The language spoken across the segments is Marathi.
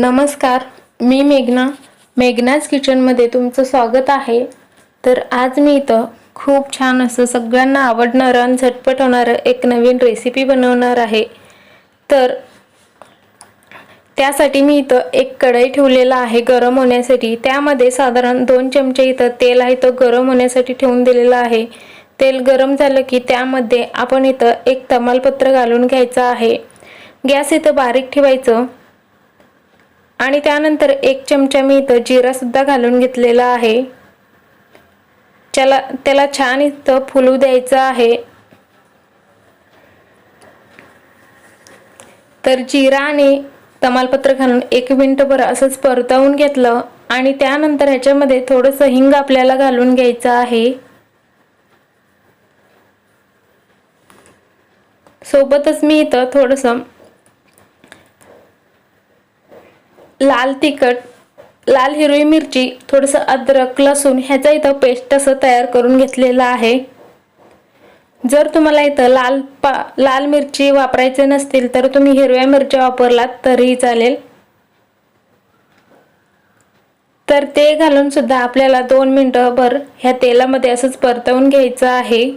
नमस्कार मी मेघना. मेघनाज किचनमध्ये तुमचं स्वागत आहे. तर आज मी इथं खूप छान असं सगळ्यांना आवडणारं आणि झटपट होणारं एक नवीन रेसिपी बनवणार आहे. तर त्यासाठी मी इथं एक कढई ठेवलेला आहे गरम होण्यासाठी. त्यामध्ये साधारण दोन चमचे इथं तेल आहे तो गरम होण्यासाठी ठेवून दिलेलं आहे. तेल गरम झालं की त्यामध्ये आपण इथं एक तमालपत्र घालून घ्यायचं आहे. गॅस इथं बारीक ठेवायचं. आणि त्यानंतर एक चमचा मी इथं जिरासुद्धा घालून घेतलेला आहे. त्याला त्याला छान इथं फुलू द्यायचं आहे. तर जिरा आणि तमालपत्र घालून एक मिनटभर असंच परतवून घेतलं आणि त्यानंतर ह्याच्यामध्ये थोडंसं हिंग आपल्याला घालून घ्यायचं आहे. सोबतच मी इथं थोडंसं लाल तिखट लाल हिरवी मिरची थोडंसं अद्रक लसूण ह्याचा इथं पेस्ट असं तयार करून घेतलेलं आहे. जर तुम्हाला इथं लाल पा लाल मिरची वापरायचे नसतील तर तुम्ही हिरव्या मिरच्या वापरलात तरीही चालेल. तर ते घालून सुद्धा आपल्याला दोन मिनटंभर ह्या तेलामध्ये असंच परतवून घ्यायचं आहे.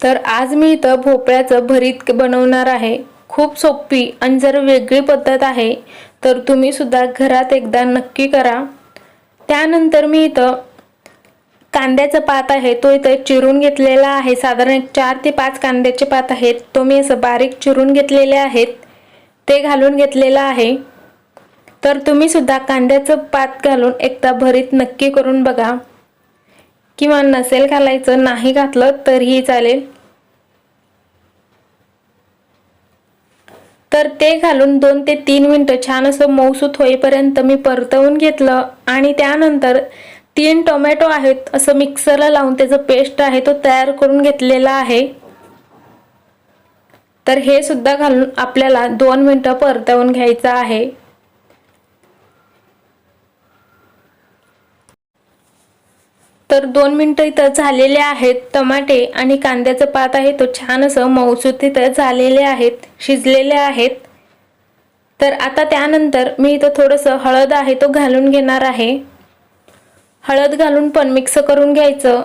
तर आज मी इथं भोपळ्याचं भरीत बनवणार आहे. खूप सोपी आणि जर वेगळी पद्धत आहे तर तुम्ही सुद्धा घरात एकदा नक्की करा. त्यानंतर मी इथं कांद्याचा पात आहे तो इथं चिरून घेतलेला आहे. साधारण एक चार ते पाच कांद्याचे पात आहेत. तो मी असं बारीक चिरून घेतलेले आहेत. ते घालून घेतलेलं आहे. तर तुम्ही सुद्धा कांद्याचं पात घालून एकदा भरीत नक्की करून बघा. किंवा नसेल घालायचं नाही घातलं तरीही चालेल. तर ते घालून दोन ते तीन मिनटं छान असं मऊसूत होईपर्यंत मी परतवून घेतलं आणि त्यानंतर तीन टोमॅटो आहेत असं मिक्सरला लावून त्याचं पेस्ट आहे तो तयार करून घेतलेला आहे. तर हे सुद्धा घालून आपल्याला दोन मिनटं परतवून घ्यायचं आहे. तर दोन मिनटं इथं झालेले आहेत टमाटे आणि कांद्याचं पात आहे. तो छान असं मऊसूत इथं झालेले आहेत शिजलेले आहेत. तर आता त्यानंतर मी इथं थोडंसं हळद आहे तो घालून घेणार आहे. हळद घालून पण मिक्स करून घ्यायचं.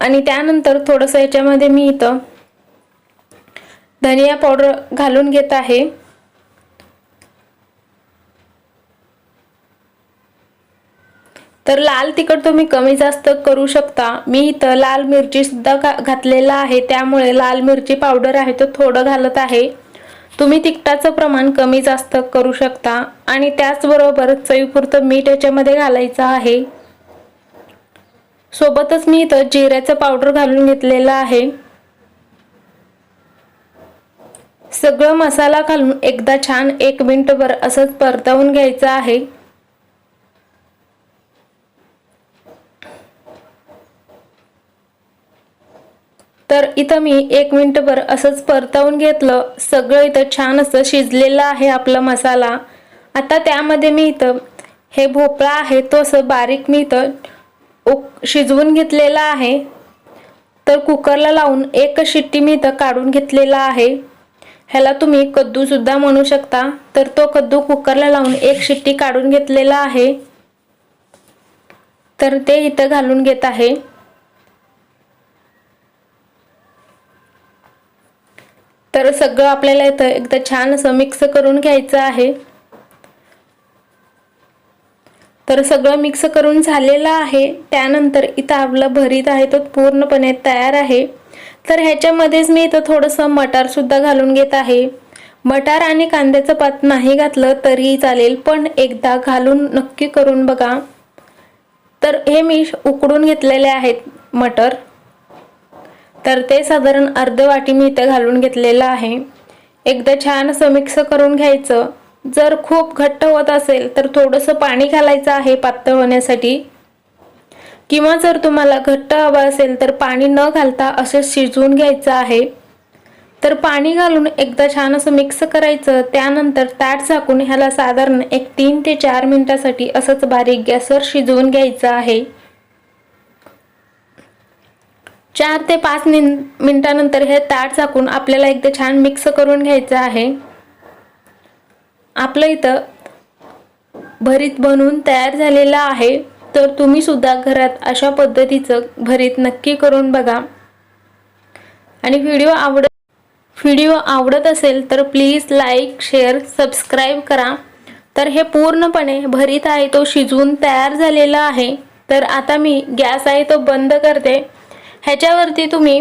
आणि त्यानंतर थोडंसं याच्यामध्ये मी इथं धनिया पावडर घालून घेत आहे. तर लाल तिखट तुम्ही कमी जास्त करू शकता. मी इथं लाल मिरची सुद्धा घातलेला आहे. त्यामुळे लाल मिरची पावडर आहे तो थोडं घालत आहे. तुम्ही तिखटाचं प्रमाण कमी जास्त करू शकता. आणि त्याचबरोबर चवीपुरतं मीठ याच्यामध्ये घालायचं आहे. सोबतच मी इथं जिऱ्याचं पावडर घालून घेतलेलं आहे. सगळं मसाला घालून एकदा छान एक मिनटभर असंच परतवून घ्यायचं आहे. तर इथं मी एक मिनटभर असंच परतवून घेतलं. सगळं इथं छान असं शिजलेलं आहे आपला मसाला. आता त्यामध्ये मी इथं हे भोपळा आहे तो असं बारीक मी इथं उक शिजवून घेतलेला आहे. तर कुकरला लावून एक शिट्टी मी इथं काढून घेतलेला आहे. ह्याला तुम्ही कद्दूसुद्धा म्हणू शकता. तर तो कद्दू कुकरला लावून एक शिट्टी काढून घेतलेला आहे. तर ते इथं घालून घेत आहे. सगळं आपल्याला इथं एकदा छान असं मिक्स करून घ्यायचं आहे. तर सगळं मिक्स करून झालेलं आहे. त्यानंतर इथं आपलं भरीत आहे तो पूर्णपणे तयार आहे. तर ह्याच्यामध्येच मी इथं थोडंसं मटारसुद्धा घालून घेत आहे. मटार आणि कांद्याचं पात नाही घातलं तरीही चालेल पण एकदा घालून नक्की करून बघा. तर हे मी उकडून घेतलेले आहेत मटर. तर ते साधारण अर्ध वाटी मी इथं घालून घेतलेलं आहे. एकदा छान असं मिक्स करून घ्यायचं. जर खूप घट्ट होत असेल तर थोडंसं पाणी घालायचं आहे पातळ होण्यासाठी. किंवा जर तुम्हाला घट्ट हवं असेल तर पाणी न घालता असं शिजवून घ्यायचं आहे. तर पाणी घालून एकदा छान असं मिक्स करायचं. त्यानंतर ताट झाकून ह्याला साधारण एक तीन ते चार मिनटासाठी असंच बारीक गॅसवर शिजवून घ्यायचं आहे. चार ते पाच मिन मिनटानंतर हे ताट झाकून आपल्याला एकदा छान मिक्स करून घ्यायचं आहे. आपलं इथं भरीत बनवून तयार झालेलं आहे. तर तुम्ही सुद्धा घरात अशा पद्धतीचं भरीत नक्की करून बघा. आणि व्हिडिओ आवडत व्हिडिओ आवडत असेल तर प्लीज लाईक शेअर सबस्क्राईब करा. तर हे पूर्णपणे भरीत आहे तो शिजवून तयार झालेला आहे. तर आता मी गॅस आहे तो बंद करते. ह्याच्यावरती तुम्ही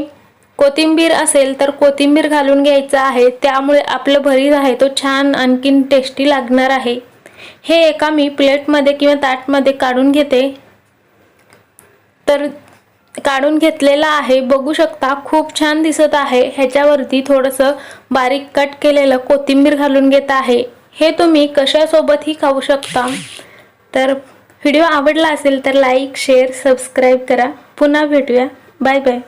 कोथिंबीर असेल तर कोथिंबीर घालून घ्यायचं आहे. त्यामुळे आपलं भरीत आहे तो छान आणखीन टेस्टी लागणार आहे. हे एका मी प्लेटमध्ये किंवा ताटमध्ये काढून घेते. तर काढून घेतलेला आहे. बघू शकता खूप छान दिसत आहे. ह्याच्यावरती थोडंसं बारीक कट केलेलं कोथिंबीर घालून घेत आहे. हे तुम्ही कशासोबतही खाऊ शकता. तर व्हिडिओ आवडला असेल तर लाईक शेअर सबस्क्राईब करा. पुन्हा भेटूया. Bye bye.